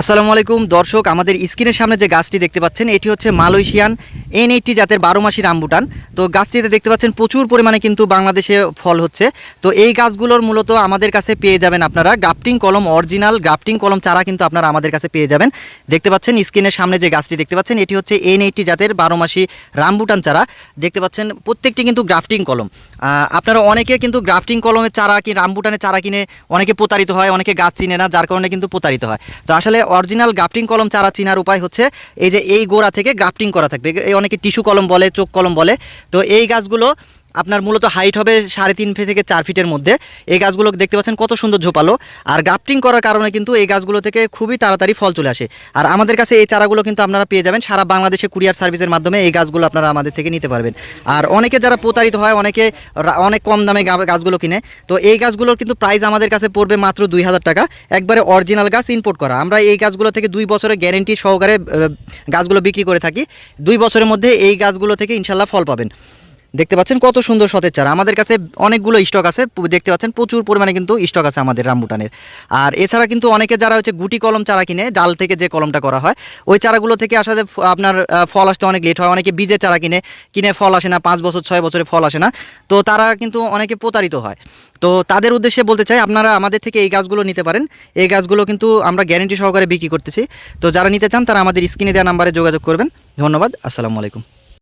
আসসালামু আলাইকুম, দর্শক, আমাদের স্ক্রিনের সামনে যে গাছটি দেখতে পাচ্ছেন, এটি হচ্ছে মালয়েশিয়ান এন এইটটি জাতের বারো মাসি রামবুটান। তো গাছটিতে দেখতে পাচ্ছেন, প্রচুর পরিমাণে কিন্তু বাংলাদেশে ফল হচ্ছে। তো এই গাছগুলোর মূলত আমাদের কাছে পেয়ে যাবেন আপনারা গ্রাফটিং কলম, অরিজিনাল গ্রাফটিং কলম চারা কিন্তু আপনারা আমাদের কাছে পেয়ে যাবেন। দেখতে পাচ্ছেন, স্ক্রিনের সামনে যে গাছটি দেখতে পাচ্ছেন, এটি হচ্ছে এন এইটটি জাতের বারো মাসি রামবুটান চারা। দেখতে পাচ্ছেন, প্রত্যেকটি কিন্তু গ্রাফটিং কলম। আপনারা অনেকে কিন্তু গ্রাফটিং কলমের চারা কি রামবুটানের চারা কিনে অনেকে প্রতারিত হয়, অনেকে গাছ চিনে না, যার কারণে কিন্তু প্রতারিত হয়। তো আসলে অরিজিনাল গ্রাফটিং কলম চারা চিনার উপায় হচ্ছে এই যে এই গোড়া থেকে গ্রাফটিং করা থাকবে। এই অনেকে টিস্যু কলম বলে, চোখ কলম বলে। তো এই গাছগুলো আপনার মূলত হাইট হবে সাড়ে তিন ফিট থেকে চার ফিটের মধ্যে। এই গাছগুলো দেখতে পাচ্ছেন কত সুন্দর ঝোপালো। আর গ্রাফটিং করার কারণে কিন্তু এই গাছগুলো থেকে খুবই তাড়াতাড়ি ফল চলে আসে। আর আমাদের কাছে এই চারাগুলো কিন্তু আপনারা পেয়ে যাবেন। সারা বাংলাদেশে কুরিয়ার সার্ভিসের মাধ্যমে এই গাছগুলো আপনারা আমাদের থেকে নিতে পারবেন। আর অনেকে যারা প্রতারিত হয়, অনেকে অনেক কম দামে গাছগুলো কিনে। তো এই গাছগুলোর কিন্তু প্রাইস আমাদের কাছে পড়বে মাত্র দুই হাজার টাকা। একবারে অরিজিনাল গাছ ইম্পোর্ট করা। আমরা এই গাছগুলো থেকে দুই বছরের গ্যারেন্টি সহকারে গাছগুলো বিক্রি করে থাকি। দুই বছরের মধ্যে এই গাছগুলো থেকে ইনশাল্লাহ ফল পাবেন। দেখতে পাচ্ছেন কত সুন্দর সতেজ চারা। আমাদের কাছে অনেকগুলো স্টক আছে, দেখতে পাচ্ছেন প্রচুর পরিমাণে কিন্তু স্টক আছে আমাদের রামবুটানের। আর এছাড়া কিন্তু অনেকে যারা হচ্ছে গুটি কলম চারা কিনে, ডাল থেকে যে কলমটা করা হয়, ওই চারাগুলো থেকে আসলে আপনার ফল আসতে অনেক লেট হয়। অনেকে বীজের চারা কিনে কিনে ফল আসে না, পাঁচ বছর, ছয় বছরে ফল আসে না। তো তারা কিন্তু অনেকে প্রতারিত হয়। তো তাদের উদ্দেশ্যে বলতে চাই, আপনারা আমাদের থেকে এই গাছগুলো নিতে পারেন। এই গাছগুলো কিন্তু আমরা গ্যারেন্টি সহকারে বিক্রি করতেছি। তো যারা নিতে চান, তারা আমাদের স্ক্রিনে দেওয়া নাম্বারে যোগাযোগ করবেন। ধন্যবাদ, আসসালামু আলাইকুম।